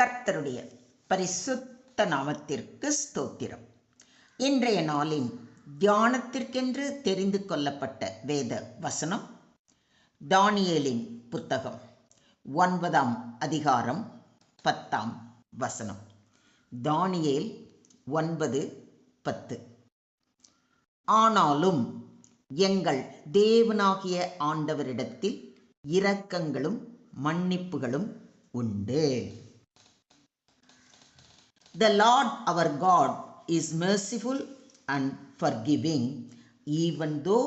கர்த்தருடைய பரிசுத்த நாமத்திற்கு ஸ்தோத்திரம். இன்றைய நாளின் தியானத்திற்கென்று தெரிந்து கொள்ளப்பட்ட வேத வசனம் தானியேலின் புத்தகம் ஒன்பதாம் அதிகாரம் பத்தாம் வசனம். தானியேல் ஒன்பது பத்து. ஆனாலும் எங்கள் தேவனாகிய ஆண்டவரிடத்தில் இரக்கங்களும் மன்னிப்புகளும் உண்டு. The Lord our God is merciful and and giving even though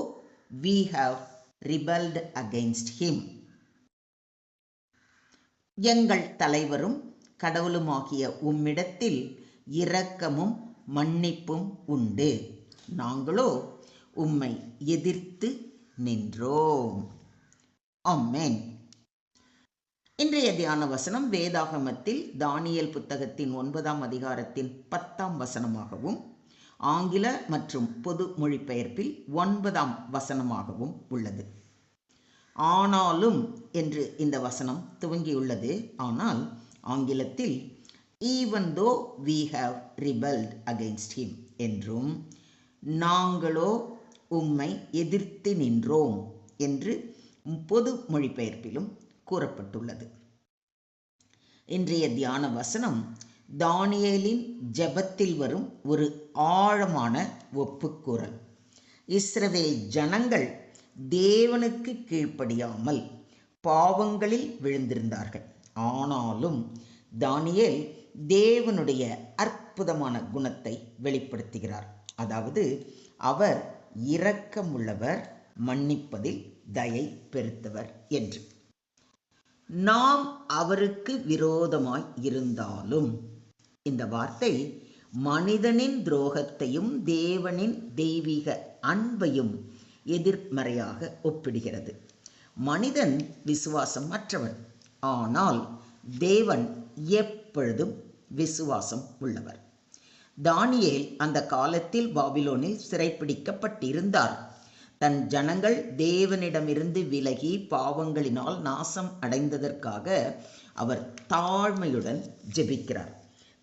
we have rebelled against him எங்கள் தலைவரும் கடவுளுமாகிய உம்மிடத்தில் இரக்கமும் மன்னிப்பும் உண்டு நாங்களோ உம்மை எதிர்த்து நின்றோம் அம்மேன் இன்றைய தியான வசனம் வேதாகமத்தில் தானியல் புத்தகத்தின் ஒன்பதாம் அதிகாரத்தின் பத்தாம் வசனமாகவும் ஆங்கில மற்றும் பொது மொழிபெயர்ப்பில் ஒன்பதாம் வசனமாகவும் உள்ளது. ஆனாலும் என்று இந்த வசனம் துவங்கியுள்ளது. ஆனால் ஆங்கிலத்தில் even though we have rebelled against him என்றும் நாங்களோ உம்மை எதிர்த்து நின்றோம் என்று பொது மொழிபெயர்ப்பிலும் கூறப்பட்டுள்ளது. இன்றைய தியான வசனம் தானியேலின் ஜெபத்தில் வரும் ஒரு ஆழமான ஒப்புக்கூறல். இஸ்ரவேல் ஜனங்கள் தேவனுக்கு கீழ்ப்படியாமல் பாவங்களில் விழுந்திருந்தார்கள். ஆனாலும் தானியேல் தேவனுடைய அற்புதமான குணத்தை வெளிப்படுத்துகிறார். அதாவது அவர் இரக்கமுள்ளவர் மன்னிப்பதில் தயை பெருத்தவர் என்று. நாம் அவருக்கு விரோதமாய் இருந்தாலும் இந்த வார்த்தை மனிதனின் துரோகத்தையும் தேவனின் தெய்வீக அன்பையும் எதிர்மறையாக ஒப்பிடுகிறது. மனிதன் விசுவாசம் மற்றவன் ஆனால் தேவன் எப்பொழுதும் விசுவாசம் உள்ளவர். தானியேல் அந்த காலத்தில் பாபிலோனில் சிறைப்பிடிக்கப்பட்டிருந்தார். தன் ஜனங்கள் தேவனிடமிருந்து விலகி பாவங்களினால் நாசம் அடைந்ததற்காக அவர் தாழ்மையுடன் ஜெபிக்கிறார்.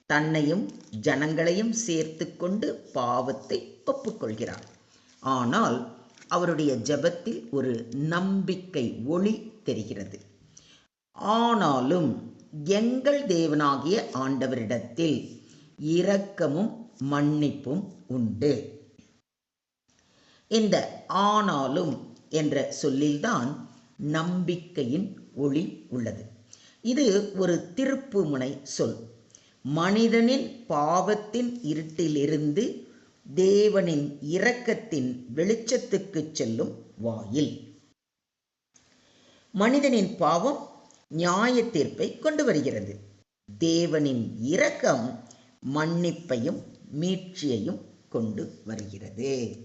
தன்னையும் ஜனங்களையும் சேர்த்து கொண்டு பாவத்தை ஒப்புக்கொள்கிறார். ஆனால் அவருடைய ஜெபத்தில் ஒரு நம்பிக்கை ஒளி தெரிகிறது. ஆனாலும் எங்கள் தேவனாகிய ஆண்டவரிடத்தில் இரக்கமும் மன்னிப்பும் உண்டு. இந்த ஆனாலும் என்ற சொல்லில்தான் நம்பிக்கையின் ஒளி உள்ளது. இது ஒரு திருப்பு முனை சொல். மனிதனின் பாவத்தின் இருட்டிலிருந்து தேவனின் இரக்கத்தின் வெளிச்சத்துக்கு செல்லும் வாயில். மனிதனின் பாவம் நியாய தீர்ப்பை கொண்டு வருகிறது. தேவனின் இரக்கம் மன்னிப்பையும் மீட்சியையும் கொண்டு வருகிறது.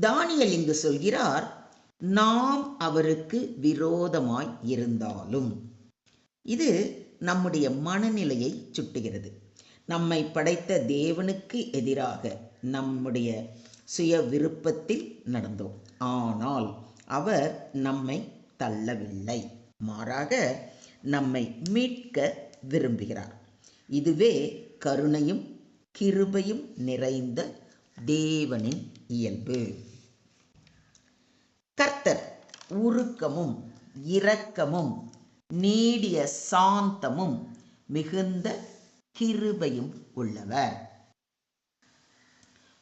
தானியல் இங்கு சொல்கிறார் நாம் அவருக்கு விரோதமாய் இருந்தாலும். இது நம்முடைய மனநிலையை சுட்டுகிறது. நம்மை படைத்த தேவனுக்கு எதிராக நம்முடைய சுய விருப்பத்தில் நடந்தோம். ஆனால் அவர் நம்மை தள்ளவில்லை. மாறாக நம்மை மீட்க விரும்புகிறார். இதுவே கருணையும் கிருபையும் நிறைந்த தேவனின் இயல்பு. கர்த்தர் உருக்கமும் இரக்கமும் நீடிய சாந்தமும் மிகுந்த கிருபையும் உள்ளவர்.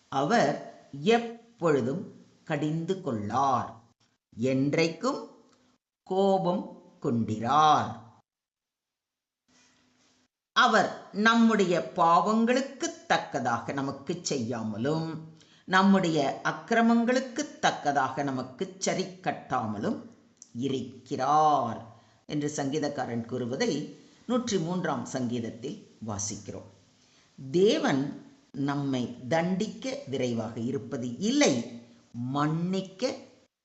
அவர் எப்பொழுதும் கடிந்து கொள்ளார். என்றைக்கும் கோபம் கொண்டிரார். அவர் நம்முடைய பாவங்களுக்கு தக்கதாக நமக்கு செய்யாமலும் நம்முடைய அக்கிரமங்களுக்கு தக்கதாக நமக்கு சரி கட்டாமலும் இருக்கிறார் என்று சங்கீதக்காரன் கூறுவதை நூற்றி மூன்றாம் சங்கீதத்தில் வாசிக்கிறோம். தேவன் நம்மை தண்டிக்க விரைவாக இருப்பது இல்லை மன்னிக்க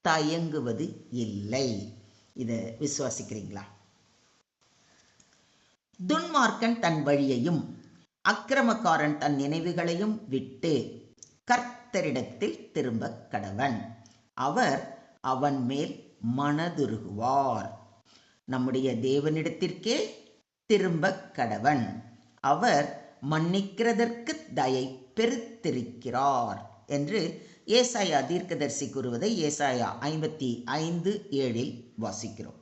தயங்குவது இல்லை. இதை விசுவாசிக்கிறீங்களா? துன்மார்க்கன் தன் வழியையும் அக்கிரமக்காரன் தன் நினைவுகளையும் விட்டு கர்த்தரிடத்தில் திரும்ப கடவன். அவர் அவன் மேல் மனதுருகுவார். நம்முடைய தேவனிடத்திற்கே திரும்ப கடவன். அவர் மன்னிக்கிறதற்கு தயை பெருத்திருக்கிறார் என்று ஏசாயா தீர்க்கதரிசி கூறுவதை ஏசாயா ஐம்பத்தி ஐந்து ஏழில் வாசிக்கிறோம்.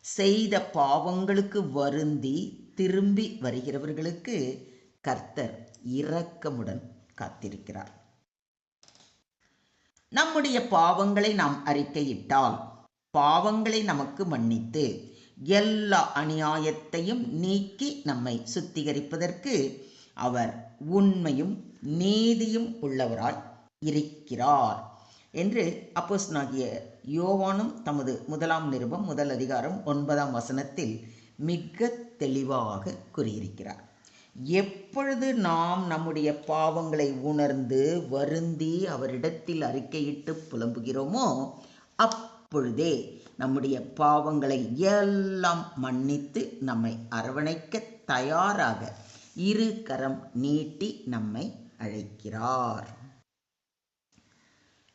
செய்த பாவங்களுக்கு வருந்தி திரும்பி வருகிறவர்களுக்கு கர்த்தர் இரக்கமுடன் காத்திருக்கிறார். நம்முடைய பாவங்களை நாம் அறிக்கையிட்டால் பாவங்களை நமக்கு மன்னித்து எல்லா அநியாயத்தையும் நீக்கி நம்மை சுத்திகரிப்பதற்கு அவர் உண்மையும் நீதியும் உள்ளவராய் இருக்கிறார் என்று அப்போஸ்தலனாகிய யோவானும் தமது முதலாம் நிருபம் முதல் அதிகாரம் ஒன்பதாம் வசனத்தில் மிக தெளிவாக கூறியிருக்கிறார். எப்பொழுது நாம் நம்முடைய பாவங்களை உணர்ந்து வருந்தி அவரிடத்தில் அறிக்கையிட்டு புலம்புகிறோமோ அப்பொழுதே நம்முடைய பாவங்களை எல்லாம் மன்னித்து நம்மை அரவணைக்க தயாராக இரு கரம் நீட்டி நம்மை அழைக்கிறார்.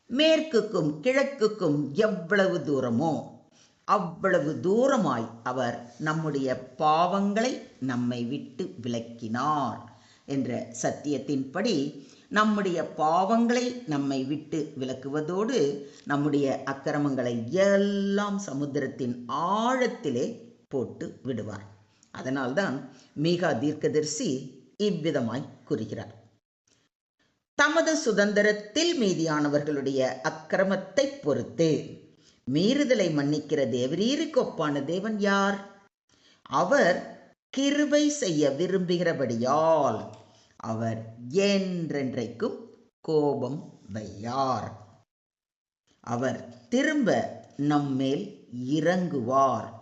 மேற்குக்கும் கிழக்குக்கும் எவ்வளவு தூரமோ அவ்வளவு தூரமாய் அவர் நம்முடைய பாவங்களை நம்மை விட்டு விலக்கினார் என்ற சத்தியத்தின்படி நம்முடைய பாவங்களை நம்மை விட்டு விலக்குவதோடு நம்முடைய அக்கிரமங்களை எல்லாம் சமுத்திரத்தின் ஆழத்திலே போட்டு விடுவார். அதனால்தான் மீகா தீர்க்கதரிசி இவ்விதமாய் கூறுகிறார். தமது சுதந்திரத்தில் மீதியானவர்களுடைய அக்கிரமத்தை பொறுத்து மீறுதலை மன்னிக்கிற தேவரீருக்கு ஒப்பான தேவன் யார்? அவர் கிருபை செய்ய விரும்புகிறபடியால் அவர் என்றென்றைக்கும் கோபம் வையார். அவர் திரும்ப நம்மேல் இறங்குவார்.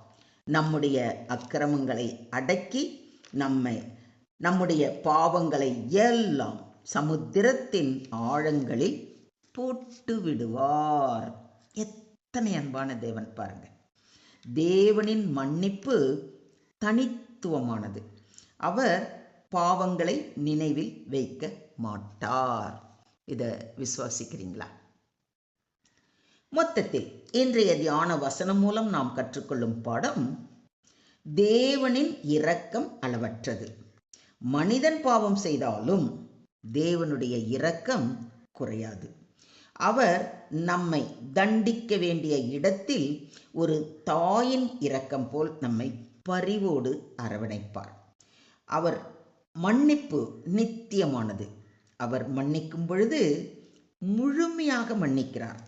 நம்முடைய அக்கிரமங்களை அடக்கி நம்மை நம்முடைய பாவங்களை எல்லாம் சமுத்திரத்தின் ஆழங்களில் போட்டு விடுவார் எத்தனை அன்பான தேவன் பாருங்க. தேவனின் மன்னிப்பு தனித்துவமானது. அவர் பாவங்களை நினைவில் வைக்க மாட்டார். இதை விசுவாசிக்கிறீங்களா? மொத்தத்தில் இன்றைய தியான வசனம் மூலம் நாம் கற்றுக்கொள்ளும் பாடம் தேவனின் இரக்கம் அளவற்றது. மனிதன் பாவம் செய்தாலும் தேவனுடைய இரக்கம் குறையாது. அவர் நம்மை தண்டிக்க வேண்டிய இடத்தில் ஒரு தாயின் இரக்கம் போல் நம்மை பரிவோடு அரவணைப்பார். அவர் மன்னிப்பு நித்தியமானது. அவர் மன்னிக்கும் பொழுது முழுமையாக மன்னிக்கிறார்.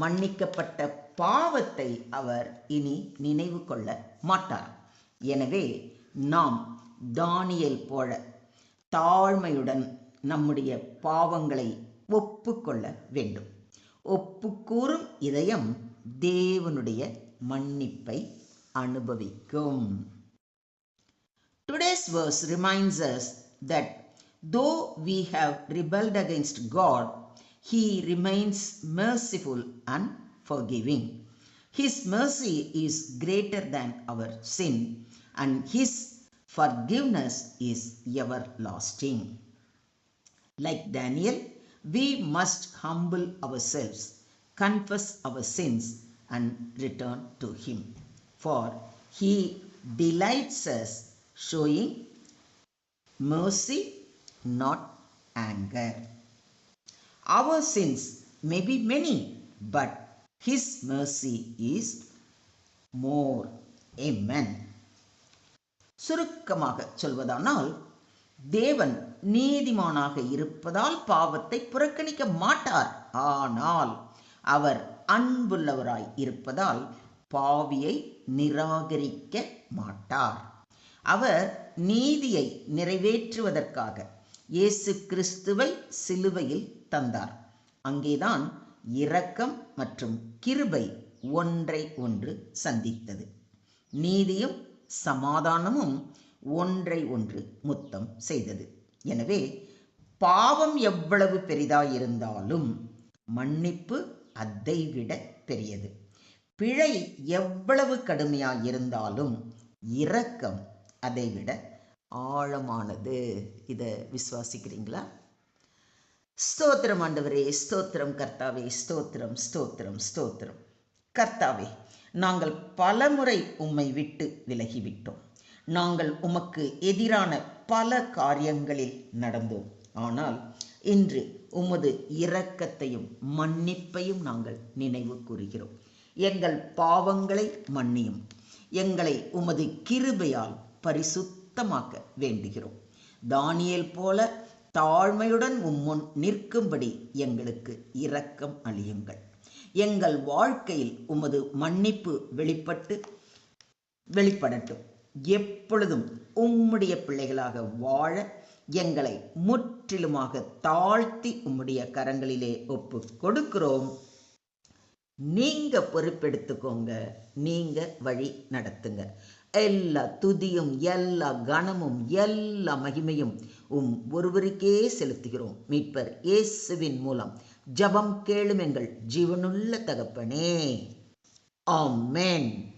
மன்னிக்கப்பட்ட பாவத்தை அவர் இனி நினைவு கொள்ள மாட்டார். எனவே நாம் தானியல் போல தாழ்மையுடன் நம்முடைய பாவங்களை ஒப்புக்கொள்ள வேண்டும் ஒப்புக்கூறும் இதயம் தேவனுடைய மன்னிப்பை அனுபவிக்கும் Today's verse reminds us that though we have rebelled against God, He remains merciful and forgiving. His mercy is greater than our sin, and His forgiveness is everlasting. Like Daniel, we must humble ourselves, confess our sins, and return to Him. For He delights us showing mercy, not anger. Our sins may be many, but His mercy is more. Amen. சுருக்கமாக சொல்வதானால் தேவன் நீதிமானாக இருப்பதால் பாவத்தை புறக்கணிக்க மாட்டார். ஆனால் அவர் அன்புள்ளவராய் இருப்பதால் பாவியை நிராகரிக்க மாட்டார். அவர் நீதியை நிறைவேற்றுவதற்காக இயேசு கிறிஸ்துவை சிலுவையில் தந்தார். அங்கேதான் இரக்கம் மற்றும் கிருபை ஒன்றை ஒன்று சந்தித்தது. நீதியும் சமாதானமும் ஒன்றை ஒன்று முத்தம் செய்தது. எனவே பாவம் எவ்வளவு பெரிதாயிருந்தாலும் மன்னிப்பு அதை விட பெரியது. பிழை எவ்வளவு கடுமையாயிருந்தாலும் இரக்கம் அதைவிட ஆழமானது. இதை விசுவாசிக்கிறீங்களா? ஸ்தோத்திரம் ஆண்டவரே ஸ்தோத்திரம் கர்த்தாவே ஸ்தோத்திரம் ஸ்தோத்திரம் ஸ்தோத்திரம். கர்த்தாவே நாங்கள் பலமுறை உம்மை விட்டு விலகிவிட்டோம். நாங்கள் உமக்கு எதிரான பல காரியங்களில் நடந்தோம். ஆனால் இன்று உமது இரக்கத்தையும் மன்னிப்பையும் நாங்கள் நினைவு கூறுகிறோம். எங்கள் பாவங்களை மன்னியும். எங்களை உமது கிருபையால் பரிசுத்தமாக்க வேண்டுகிறோம். தானியல் போல தாழ்மையுடன் உம்முன் நிற்கும்படி எங்களுக்கு இரக்கம் அழியுங்கள் எங்கள் வாழ்க்கையில் உமது மன்னிப்பு வெளிப்பட்டு வெளிப்படட்டும். எப்பொழுதும் உம்முடைய பிள்ளைகளாக வாழ எங்களை முற்றிலுமாக தாழ்த்தி உம்முடைய கரங்களிலே ஒப்பு கொடுக்கிறோம். நீங்க பொறுப்பெடுத்துக்கோங்க. நீங்க வழி நடத்துங்க. எல்லா துதியும் எல்லா கனமும் எல்லா மகிமையும் உம் ஒருவருக்கே செலுத்துகிறோம். மீட்பர் இயேசுவின் மூலம் ஜபம் கேளும் எங்கள் ஜீவனுள்ள தகப்பனே. ஆமேன்.